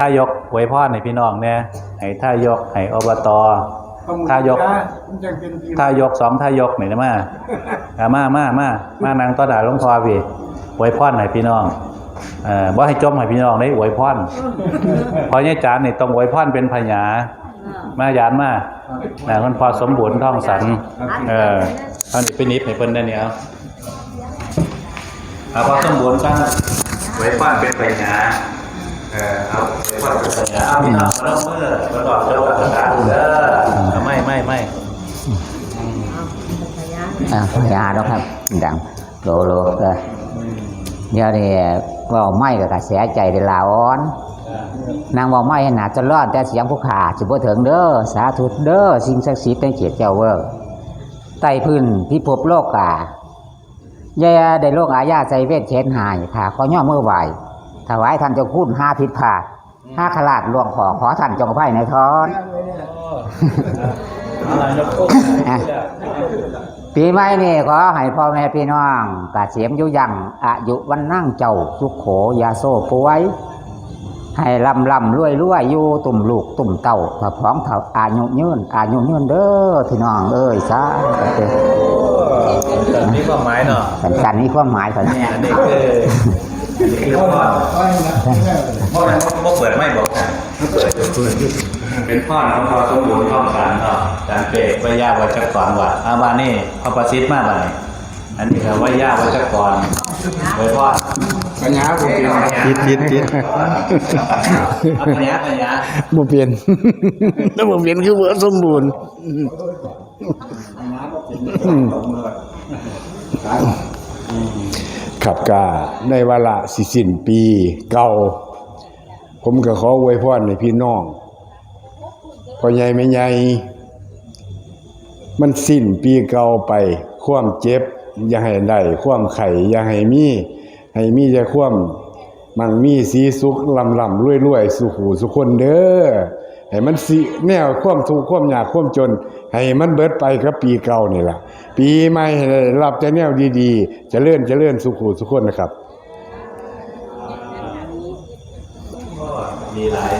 ท่ายกไว้พ่อในพี่น้องเนี่ยให้ท่ายกให้อบตท่ายกมันจะเป็นทีมท่ายกสองท่ายกหน่อยนะมาอ่ามามามา มานั่งต่อดาหลวงพ่อพี่ไว้พ่อให้พี่น้องเอ่อบ่ให้จมให้พี่น้องได้ไว้พ่อพอเนี่ยจานนี่ต้องไว้พ่อเป็นพญามายานมาแต่มันพอสมบูรณ์ท่องสัน เออเอานี่ไปนิบให้เพิ่นได้เนี่ยเอาเอาพอสมบูรณ์กันไว้ป้านเป็นปัญญา เออเอาไว้ป้านเป็นปัญญาเอาพี่น้องเราเมื่อเราตอบเจ้ากับตาเด้อไม่ไม่ไม่อ่าพยาดอกครับดังโลโลเออเดี๋ยวนี้ว่าไม่กับกระแสใจได้ลาอ่อนนางว่าไม่ให้หนาจะรอดแต่เสียงผู้ขาสิบ่ถึงเด้อสาธุเด้อสิ่งศักดิ์สิทธิ์ในเขตเจ้าเวิร์ไต้พื้นพิภพโลกกาอย่าได้โลกอาญาใจเวทเชนหายค่ะขอย่อมือไหว ถวายท่านเจ้าคุณห้าผิดพลาดห้าขลาดล่วงขอขอท่านจงอภัยในทอนอะไรยกโค้งอะปีใหม่นี่ขอให้พ่อแม่พี่น้องกะเสียมอยุยังอายุวันนั่งเจ้าสุขโขอยาโซป่วยให้ลำลำรวยรวยอยู่ตุ่มลูกตุ่มเต่าถ้าพร้อมเท่าอายุยืนอายุยืนเด้อพี่น้องเอ้ยซาเด้อแต่นี่ก็หมายเนาะสันสันนี้ความหมายสันอัน นี้คืออันนี้คือพ่อต้อยนะพ่อพ่อเปิดไม่บอกนะเปิดเป็นพ่อของพอสมบูรณ์ท่องสันเนาะจานเปรกวิยาวัจกรวัดอาบานี่พระประสิทธิ์มากเลยอันนี้คือวิยาวัจกรไว้พ่อปัญญาผมเปลี่ยนคิดคิดคิดปัญญาปัญญาบ่เปลี่ยนแล้วบ่เปลี่ยนคือเบ่สมบูรณ์ ขับกาในวาระสิสิ้นปีเก่า ผมก็ขออวยพรให้พี่น้องพ่อใหญ่แม่ใหญ่ มันสิ้นปีเก่าไป ความเจ็บ อย่าให้ได้ความไข่อย่าให้มี ให้มีแต่ความ มั่งมีสีสุขลำลำรวยรวยสุขหูสุขคนเด้อ ให้มันสิแนวความทุกข์ความยากความจน ให้มันเบิดไปกับปีเก่านี่ล่ะปีใหม่ให้ได้รับแต่แนวดีๆเจะเลื่อนจะเลื่อนสุขหูสุขคนนะครับมีหลาย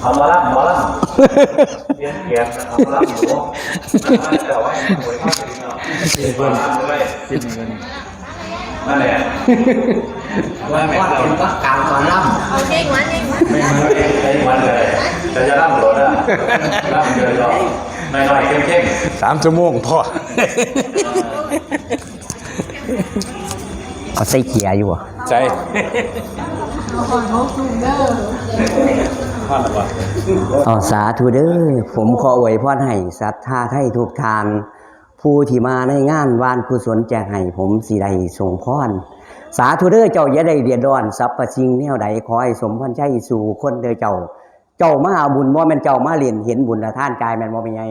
เอามาลับมาลับเขียนเขียนเอามาลับหนูแต่ว่าหวยพ่อเป็นเนาะเป็นมาลับด้วยสิ้นเงิน นั่นแหละว่าแม่เราก็กลางตอนล่เอาเจ๊งวันเจ๊งวันไม่ไม่ใช้วันเลยแต่จะร่ำรถอะร่ำเดือดร้อนหน่อยๆเข้มสามชั่วโมงพอำเอาใส่เกียร์อยู่บ่ใจๆพ่อหรือเปล่าเอาสาธุเด้อผมขออวยพรให้ศรัทธาไทยทุกทาน ผู้ที่มาในงานวานกุศลแจกให้ผมสิได้ส่งพรสาธุเด้อเจ้าอย่าได้เดือดร้อนสรรพสิ่งแนวใดขอให้สมพรใจสู่คนเด้อเจ้า เจ้ามาเอาบุญบ่แม่นเจ้ามาเรียนเห็นบุญละท่านกายแม่นบ่เป็นไง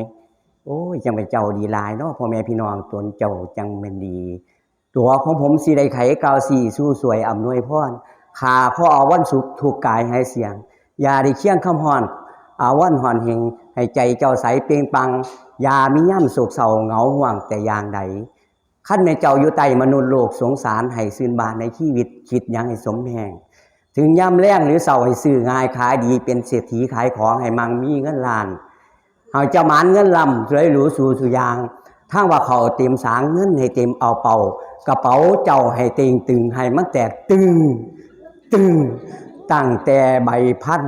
โอ้ยจังเป็นเจ้าดีลายเนาะพ่อแม่พี่น้องตนเจ้าจังเป็นดี ตัวของผมสิได้ไขกาวสีสู้สวยอำนวยพรขาพ่ออาวันสุขถูกกายให้เสียง อย่าได้เคียงคำฮอน อาวันหอนเฮงให้ใจเจ้าใสเปล่งปังยามีย่ำโศกเศร้าเหงาห่วงแต่อย่างใดขั้นในเจ้าอยู่ใต้มนุษย์โลกสงสารให้ซื่นบานในชีวิตคิดยังให้สมแหงถึงย่ำแรงหรือเศร้าให้ซื้อง่ายขายดีเป็นเศรษฐีขายของให้มังมีเงินล้านเฮาจะหมานเงินลำสวยหรูสู่สุยางทางว่าเขาเต็มสางเงินให้เต็มเอาเป่า กระเป๋าเจ้าให้เต็งตึงให้มันแตกตึงตึงตั้งแต่ใบพันธ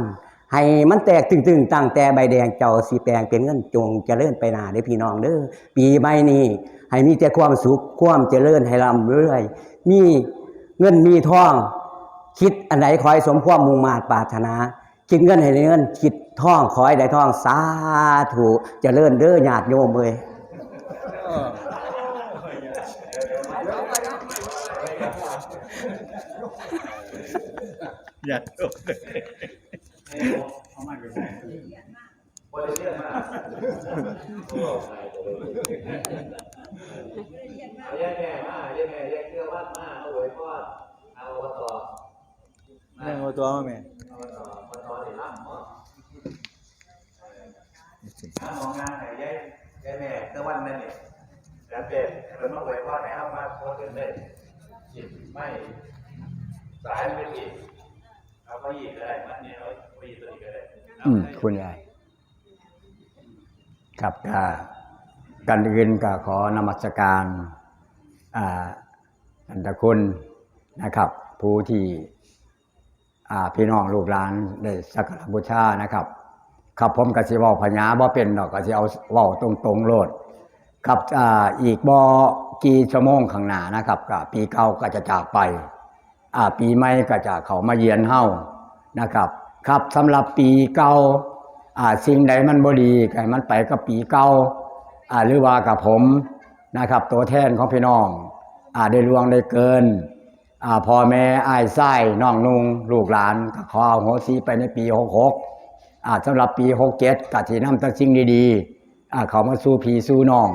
ให้มันแตกตึงตึงตั้งแต่ใบแดงเจ้าสีแปลงเป็นเงินจงเจริญไปหนาเด้พี่น้องเด้อปีใหม่นี้ ให้มีแต่ความสุขความเจริญให้ร่ำเรื่อย มีเงินมีทอง คิดอันไหนขอให้สมความมุ่งมาตปรารถนาคิดเงินให้ได้เงินคิดทองขอให้ได้ทองสาธุเจริญเด้อญาติโยมเอ้ยอยากจบเลยเอาแย่แม่มาแย่แม่แย่เชื่อว่ามาเอาไว้พ่อเอาวัต่อนั่งเอาตัวมาแม่เอาวัต่อวัต่อนี่ล่ำเนาะถ้ามองงานไหนแย่แย่แม่เมื่อวันนั้นเนี่ยแล้วเป็นมันมาไว้พ่อไหนเอามาโพสต์กันเลยจิตไม่สายไม่ผิด เอาไปอีกก็ได้มันเนี่ยเอาไปอีกตัวนี้ก็ได้อืมคุณยายครับก็กันอื่นก็ขอนมัสการอ่าอันตะคุณนะครับ ผู้ที่อ่าพี่น้องลูกหลานได้สักการบูชานะครับครับผมกสิเว้าพญาบ่เป็นดอกกสิเอาเว้าตรงๆโลดครับอ่าอีกบ่กี่ชั่วโมงข้างหน้านะครับก็ปีเก่าก็จะจากไป อ่าปีใหม่ก็จะเขามาเยือนเฮานะครับ ครับสำหรับปีเก่าอ่าสิ่งใดมันบ่ดีก็ให้มันไปกับปีเก่าอ่าหรือว่ากับผมนะครับ ตัวแทนของพี่น้องอ่าได้ลวงได้เกินอ่าพ่อแม่อ้ายไส้น้องนุงลูกหลานก็ขอเอาโหสีไปในปี66อ่าสำหรับปี67ก็สินำแต่สิ่งดีๆอ่าเขามาสู่พี่สู่น้อง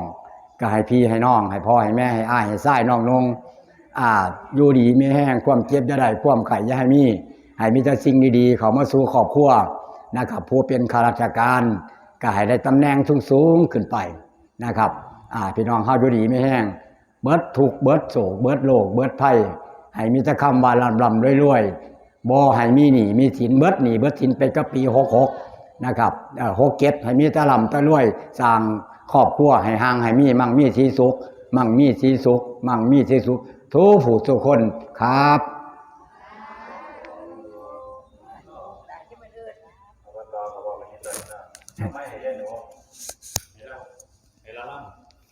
ก็ให้พี่ให้น้อง ให้พ่อให้แม่ให้อ้ายให้ไส้น้องนุง อ่าอยู่ดีไม่แห้งความเจ็บจะได้ความไข่ย่าให้มีให้มีแต่สิ่งดีๆเขามาสู่ครอบครัวนะครับผู้เป็นข้าราชการก็ให้ได้ตำแหน่งสูงๆขึ้นไปนะครับอ่าพี่น้องเฮาอยู่ดีไม่แห้ง เบิดถูกเบิดโศกเบิดโลก เบิดภัยให้มีแต่คำว่าลำลำรวยๆบ่ให้มีหนีมีสินเบิดหนีเบิดสินไปกับปี66นะครับหกเก็ดให้มีแต่ลำแต่รวยสร้างครอบครัวให้ห่างให้มีมั่งมีสีสุข มั่งมีสีสุข มั่งมีสีสุข ทุกผู้ทุกคนครับวันรอเขาบอกมาเห็นเลยนไม่ให้ได้หนูให้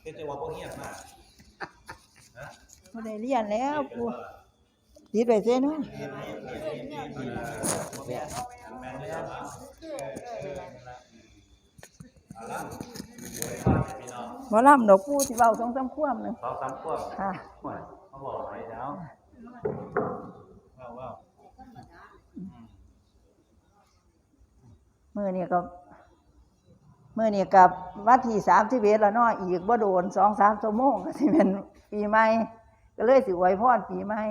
เห็นแต่ว่าพวกเงียบมากบ่ได้เรียนแล้วปูติดไว้เซ่เนาะบ่ล่ำดอกปูสิเว้าสองสามความหนึ่งสองสามขวค่ะ ห่วยเขาบอกไว้แล้วว้าวว้าวมื้อนี้ก็มื้อนี้กับวันที่31แล้วเนาะอีกบ่โดน2-3ชั่วโมงก็สิเป็นปีใหม่ ก็เลยสิอวยพรปีใหม่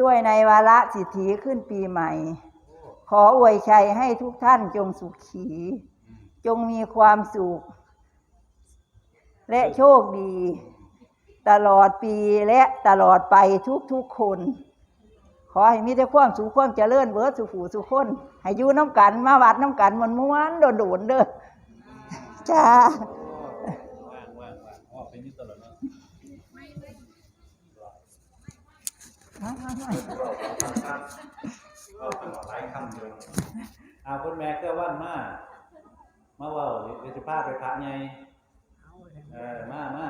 ด้วยในวาระสิทธิขึ้นปีใหม่ ขออวยชัยให้ทุกท่านจงสุขีจงมีความสุข และโชคดี ตลอดปีและตลอดไปทุกๆคน ขอให้มีแต่ความสุขความเจริญเบิดสุขูสุขคนให้อยู่น้ำกันมาวัดน้ำกันมันม้วนโดนดๆเด้อจ้าว่างว่างว่างอ๋อเป็นนี่ตลอดเนาะก็ตลอดหลายคำเลยอาคุณแม่กื้อวันมามาว่าเดี๋ยวสิพาไปพระไงเออมามา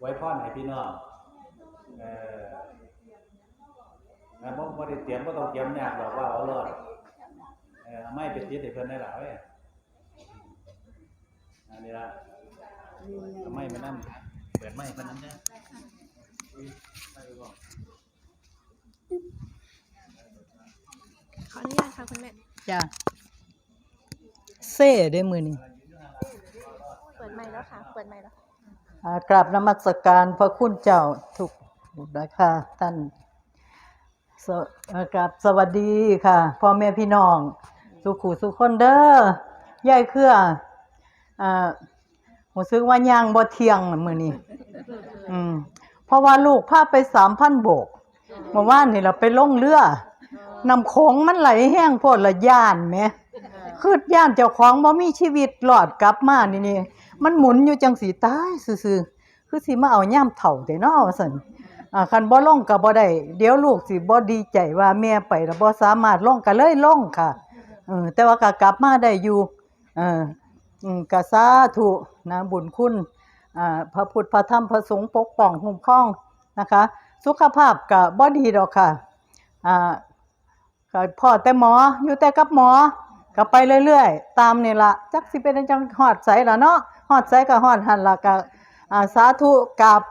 ไว้พรให้พี่น้องเออแล้วบ่บ่ได้เตรียมบ่ต้องเตรียมยากดอกว่าเอารอดเออเอาไม้ไปติดให้เพิ่นได้ล่ะเว้ยอันนี้ละเอาไม้มานั่งเปิดไม้เพิ่นนั่นเด้ออุ้ยไปบ่ขออนุญาตค่ะคุณแม่จ้าเซ่ได้มือนี่เปิดไมค์แล้วค่ะ เปิดไมค์แล้วอ่า กราบนมัสการพระคุณเจ้าทุกนะคะท่านกราบสวัสดีค่ะพ่อแม่พี่น้อง สุขุสุคนเด้อยายเครืออ่าผมซื้อว่าย่างบ่เที่ยงมือนี้อืมเพราะว่าลูกพาไป3,000โบกเมื่อวานนี่เราไปล่องเรือนำโขงมันไหลแห้งโพดละย่านแหมคือย่านเจ้าของบ่มีชีวิตรอดกลับมานี่นี่ มันหมุนอยู่จังสีตายซื่อๆคือสิมาเอาย่ามเฒ่าแต่เนาะว่าซั่นอ่าคันบ่ลงก็บ่ได้เดี๋ยวลูกสิบ่ดีใจว่าแม่ไปแล้วบ่สามารถลงก็เลยลงค่ะเออแต่ว่าก็กลับมาได้อยู่เออก็สาธุนะบุญคุณอ่าพระพุทธพระธรรมพระสงฆ์ปกป้องคุ้มครองนะคะ สุขภาพก็บ่ดีดอกค่ะอ่าก็พ่อแต่หมออยู่แต่กับหมอก็ไปเรื่อยๆ ตามนี่ละจักสิเป็นจังฮอดใสละเนาะ ฮอดใสก็ฮอดหันละก็อสาธุกับ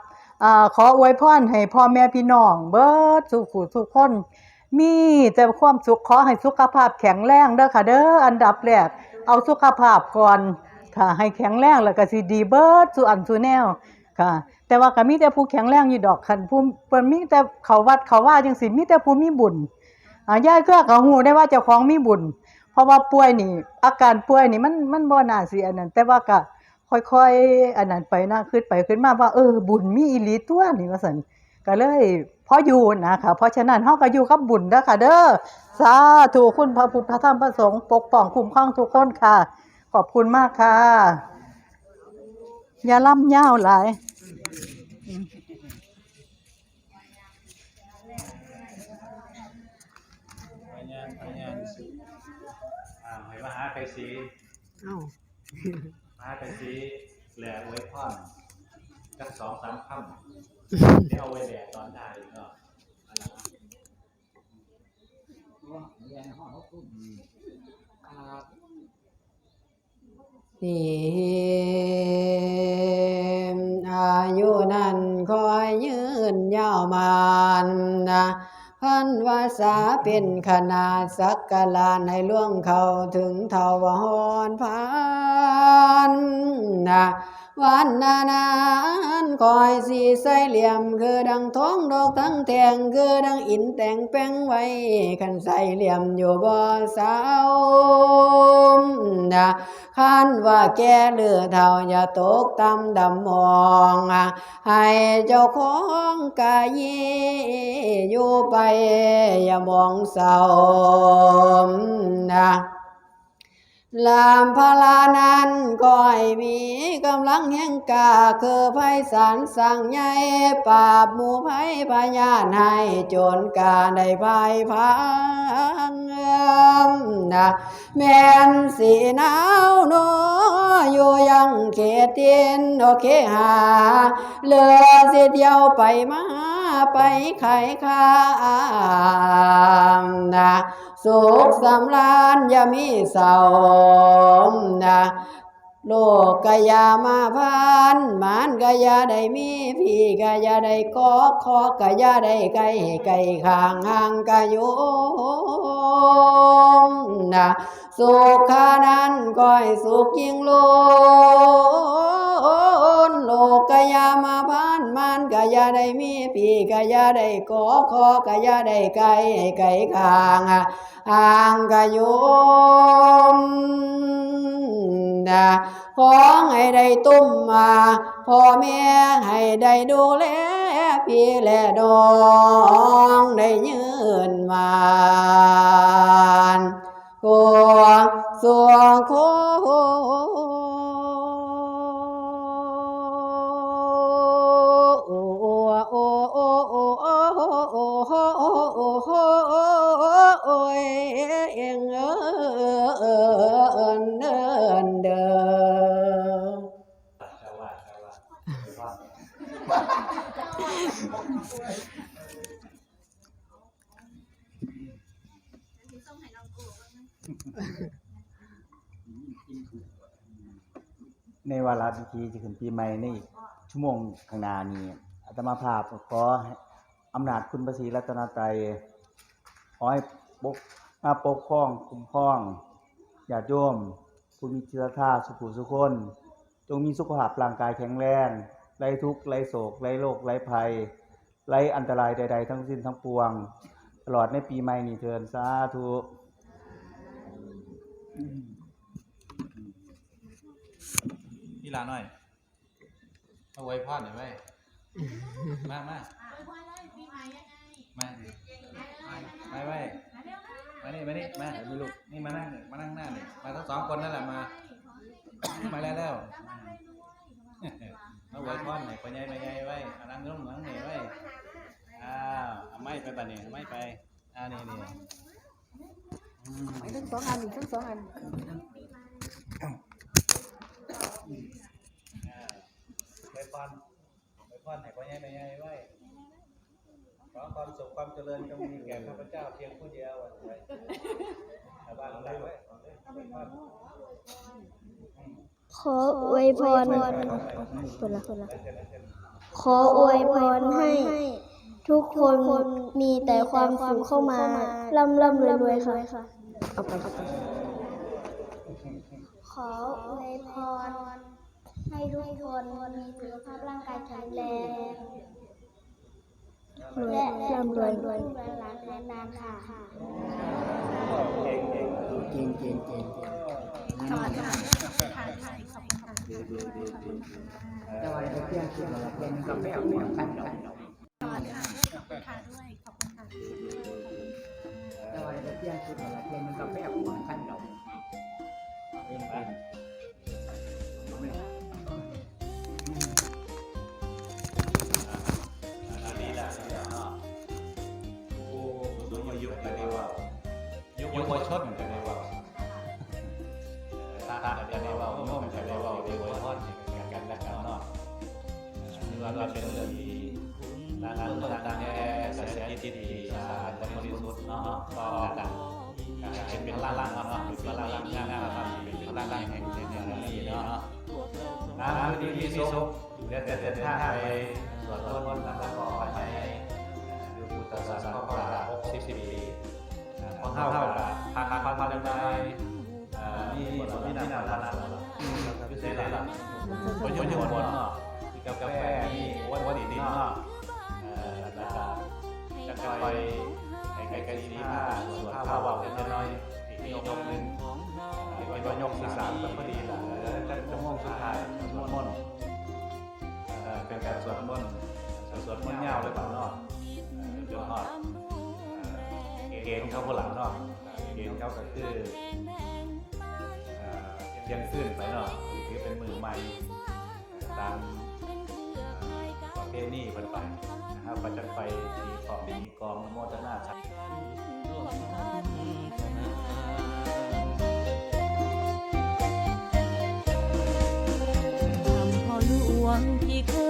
อขออวยพรให้พ่อแม่พี่น้อง เบิดสุขุทุกคนมีแต่ความสุขขอให้สุขภาพแข็งแรงเด้อค่ะเด้ออันดับแรกเอาสุขภาพก่อนค่ะให้แข็งแรงแล้วก็สิดีเบิดสุอันสุแนวค่ะ แต่ว่าก็มีแต่ผู้แข็งแรงอยู่ดอกคันผู้เพิ่นมีแต่เขาวัดเขาว่าจังซี่มีแต่ผู้มีบุญอ่ายายก็ก็ฮู้ได้ว่าเจ้าของมีบุญ เพราะว่าป่วยนี่ อาการป่วยนี่มันมันบ่น่าสิอันนั้นแต่ว่าก็ ค่อยๆ อันนั้นไปนะขึ้นไปขึ้นมาว่า เออ บุญมีอีหลีตัวนี่ว่าซั่นก็เลยพออยู่นะคะเพราะฉะนั้นเฮาก็อยู่กับบุญเด้อค่ะเด้อสาธุคุณพระพุทธพระธรรมพระสงฆ์ปกป้องคุ้มครองทุกคนค่ะ ขอบคุณมากค่ะ อย่าล่ำยาวหลายไปงานไปงานอ่า ให้มาหาไก่สีมาหาไก่สีแหล่ไว้พ่อนจักสองสามค่ำเดี๋ยวเอาไว้แหล่ตอนได้อีกเน ปินขนาดสักกลานให้ล่วงเขาถึงเทาวหอนพานนะ วันนานานคอยสีใสเหลี่ยม คือดังท้องดอกทั้งแทงคือดังอินแต่งแป้งไว้ขันใสเหลี่ยมอยู่บ่เศร้านะขันว่าแกเลือเท่าอย่าตกตำดำมองให้เจ้าของกายอยู่ไปอย่ามองเศร้านะ ลามพลานั้นก็ให้มีกำลังแห่งกาคือไพศาลสั่งใหญ่ปราบหมู่ไพพญานให้โจรกาได้พายพังนะแม่นสีหนาวโนอยู่ยังเขตเตียนโอเคหาเลือสิเดียวไปมาไปไขคามนะ สุขสำราญอย่ามีเศร้านะ โลกกายามาพานหมานกายาได้มีพี่กายาได้กอคอกายาได้ไก่ไก่ข้างห่างกายุมนะสุขานั้นก็ให้สุขยิ่งล้นโลกกายามาพานมันกายาได้มีปีกายาได้กอคอกายาได้ไก่ไก่คางห่างกายุมนะของให้ได้ตุ้มมาพ่อแม่ให้ได้ดูแลพี่และน้องได้ยืนมานกัวสัวโค ในวาระพิธีจะขึ้นปีใหม่ในอีกชั่วโมงข้างหน้านี้อาตมาภาพขออำนาจคุณพระศรีรัตนตรัยขอให้ปกมาปกครองคุ้มครองญาติโยมผู้มีเชื้อชาสุขุสุคน จงมีสุขภาพร่างกายแข็งแรงไร้ทุกข์ไร้โศกไร้โรคไร้ภัยไร้อันตรายใด ๆ ทั้งสิ้นทั้งปวง ตลอดในปีใหม่นี้เถิดสาธุ พี่ ลาหน่อยเอาไว้พ่อนหน่อยไหมมามามาไปไปมานี่มานี่มาเดี๋ยวมีลูกนี่มานั่งมานั่งหน้านี่มาทั้งสองคนนั่นแหละมา มาแล้วแล้วเอาไว้พ่อนหน่อยไปใหญ่ไปใหญ่ไว้เอานั่งลงนั่งนี่ไว้อ้าวเอาไม้ไปป่ะนี่เอาไม้ไปอ่านี่นี่ทั้งสองอันทั้งสองอันไป พรไปพรให้พ่อใหญ่แม่ใหญ่ไว้ขอความสุขความเจริญจงมีแก่ข้าพเจ้าเพียงผู้เดียวไว้ชาวบ้านเราได้ไว้ไปพรขออวยพรขออวยพรให้ ทุกคนมีแต่ความสุขเข้ามาร่ำร่ำรวยรวยค่ะขออวยพร ให้ทุกคนมีสุขภาพร่างกายแข็งแรงและร่ำรวยรวยหลานและนานค่ะเก่งเก่งเก่งเก่งเก่งเออแต่ว่าเพียงคือเราเป็นกาแฟเอาเนี่ยขั้นดอกคุณค่ะด้วยขอบคุณค่ะแต่ว่าจะเที่ยงชุดอะไรเที่ยงมันกาแฟหัวขั้นเราเองเป็น ยุคยุคชนกันได้ว่าตาตากันได้ว่าโน้มกันได้ว่าดีกว่าทอดกันกันและกันเนาะนี่ว่าเป็นเรื่องที่นานๆต่างๆแค่กระแสที่ดีสะอาดบริสุทธิ์เนาะก็กันเป็นเป็นล่างๆเนาะเป็นล่างๆงานๆครับเป็นล่างๆแห่งแห่งนี้เนาะนะดีที่สุดเดี๋ยวจะเดินทาไป ของเฮาพาพาพาพาได้มีบทมีนามพานาพิเศษละประโยชน์บนเนาะกาแฟมีวันวันดีเนาะแล้วก็จะไปไกลไกลดีผ้าส่วนผ้าว่าจะน้อยอีกยกหนึ่งไปยกที่สามก็พอดีละจะจะม่วงสุดท้ายสวดมนต์เป็นการสวดมนต์สวดมนต์ยาวเลยเปล่าเนาะจนฮอด เกณฑ์เขาคหลังเนาะเกณฑ์เขาก็คือเทียงซื่นไปเนาะคือเป็นมือใหม่ตามประเพณีเป็นไปนะครับประจันไปมีขอบมีกองโมทนาชัดที่เค